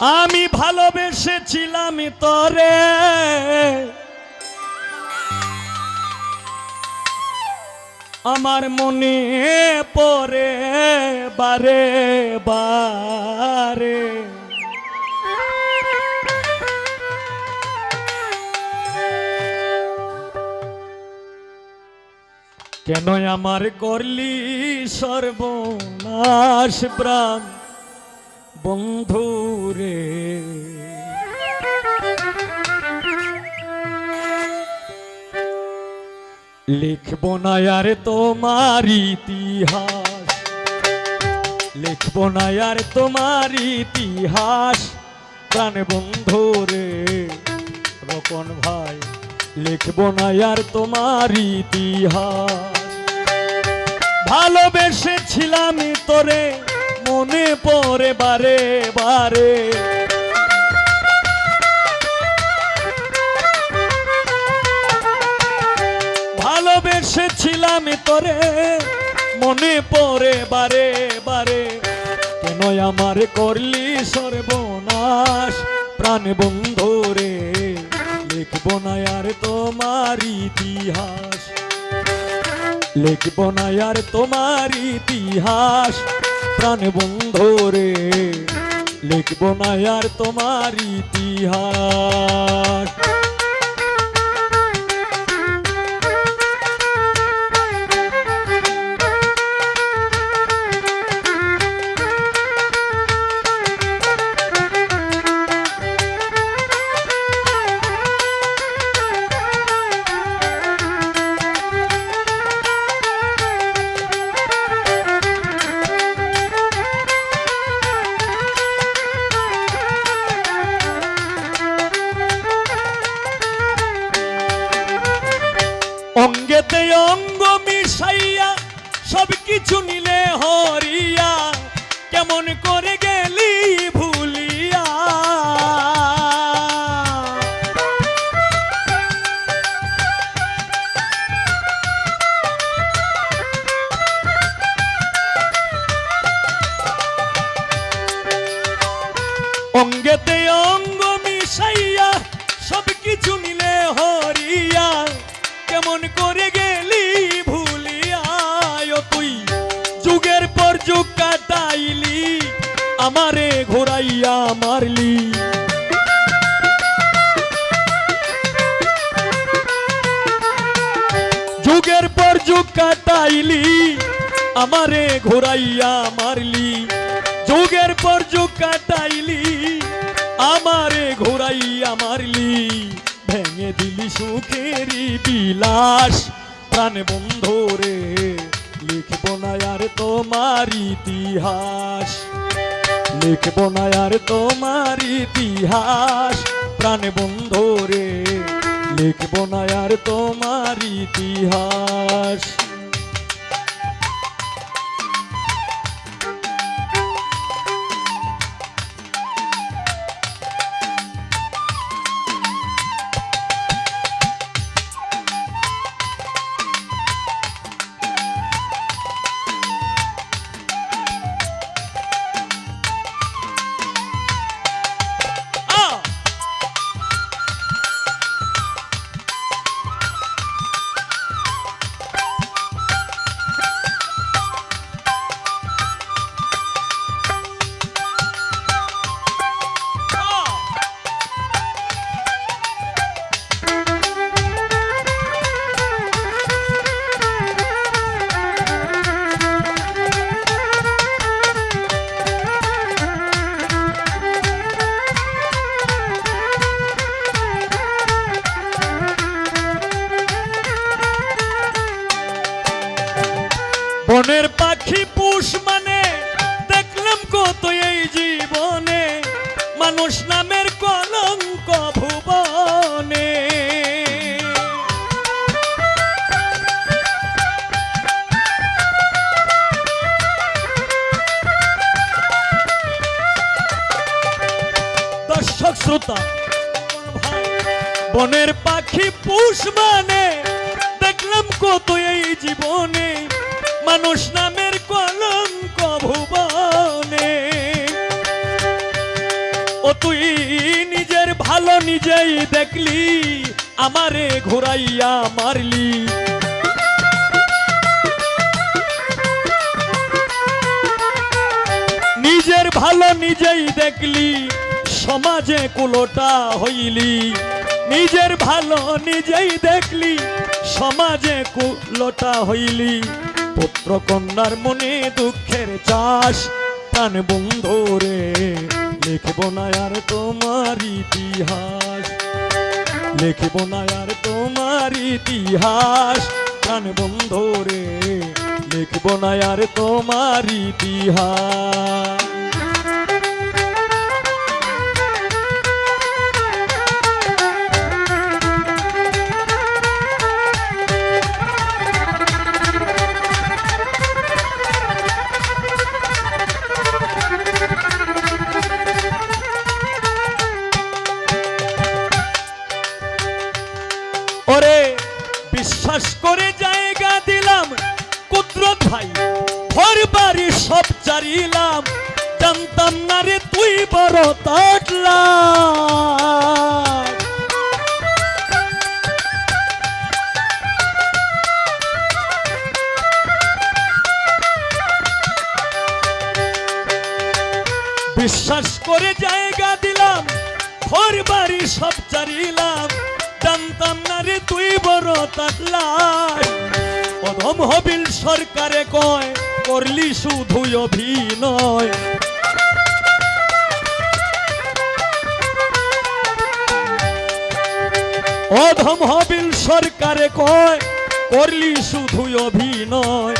আমি ভালোবেসেছিলাম তরে। আমার মনে পড়ে বারে বারে। কেন আমার করলি সর্বনাশ প্রাণ? বন্ধু রে লিখব না আর তোমার ইতিহাস। লিখব না আর তোমার ইতিহাস। প্রাণ বন্ধু রে রকন ভাই, লিখব না আর তোমার ইতিহাস। ভালোবেসেছিলাম তোরে মনে পড়ে বারে বারে। ভালোবেসেছিলাম তোরে, মনে পড়ে বারে বারে। কেন আমার করলি সর্বনাশ, প্রাণ বন্ধু রে। লিখব না আর তোমার ইতিহাস। লিখব না আর তোমার ইতিহাস। প্রাণ বন্ধু রে। লিখব না আর তোমার ইতিহাস। অঙ্গ মিশাইয়া সব কিছু নিলে হরিয়া কেমন করে গেলি ভুলিয়া। অঙ্গেতে ঘোরাইয়া মারলি। যুগের পর যুগ কাটাইলি, আমারে ঘোরাইয়া মারলি। যুগের পর যুগ কাটাইলি, আমারে ঘোরাইয়া মারলি। ভেঙে দিলি সুখেরই বিলাস, প্রাণ বন্ধু রে, লিখব না আর তোমার ইতিহাস। লিখব না আর তোমার ইতিহাস। প্রাণ বন্ধু রে লিখব না আর তোমার ইতিহাস। মানুষ নামের কলঙ্ক ভুবনে। দর্শক, শ্রোতা বনের পাখি পুষ মানে দেখলাম কত এই জীবনে। মানুষ নামের কলঙ্ক ও তুই নিজের ভালো নিজেই দেখলি, আমারে ঘুরাইয়া মারলি। নিজের ভালো নিজেই দেখলি, সমাজে কুলোটা হইলি। নিজের ভালো নিজেই দেখলি, সমাজে কুলোটা হইলি। পুত্র কন্যার মনে দুঃখের চাষ প্রাণ বন্ধুরে লিখব না আর তোমার ইতিহাস। লিখব না আর তোমার ইতিহাস। প্রাণ বন্ধুরে লিখব না আর তোমার ইতিহাস। তাটলা। বিশ্বাস করে জায়গা দিলাম, ঘর বাড়ি সব চারিলাম। জানতাম না রে তুই বড় তাকলাই অধম হবিল সরকারে কয়, করলি শুধু অভিনয়। অধম হবিল সরকারে কয়, করলি শুধু অভিনয়।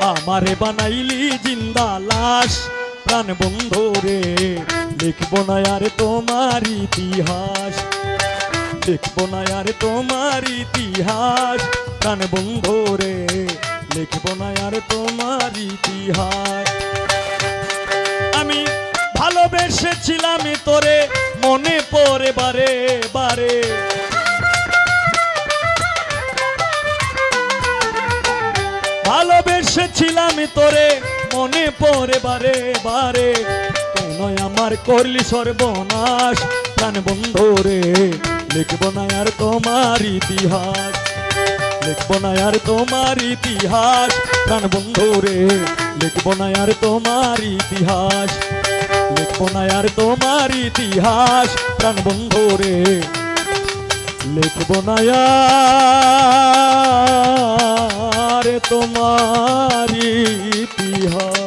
আমারে বানাইলি জিন্দা লাশ। প্রাণ বন্ধু রে, লিখব না আর তোমার ইতিহাস। লিখব না আর তোমার ইতিহাস। প্রাণ বন্ধু রে, লিখব না আর তোমার ইতিহাস। আমি ভালোবেসেছিলাম তোরে, মনে পড়ে বারে বারে। ভালোবেসেছিলাম তোরে, মনে পড়ে বারে বারে। কেন আমার করলি সর্বনাশ, প্রাণ বন্ধু রে। লিখব না আর তোমার ইতিহাস, লিখব না আর তোমার ইতিহাস, প্রাণ বন্ধু রে। লিখব না আর তোমার ইতিহাস, লিখব না আর তোমার ইতিহাস, প্রাণ বন্ধু রে। লিখব না আর তোমার ইতিহাস।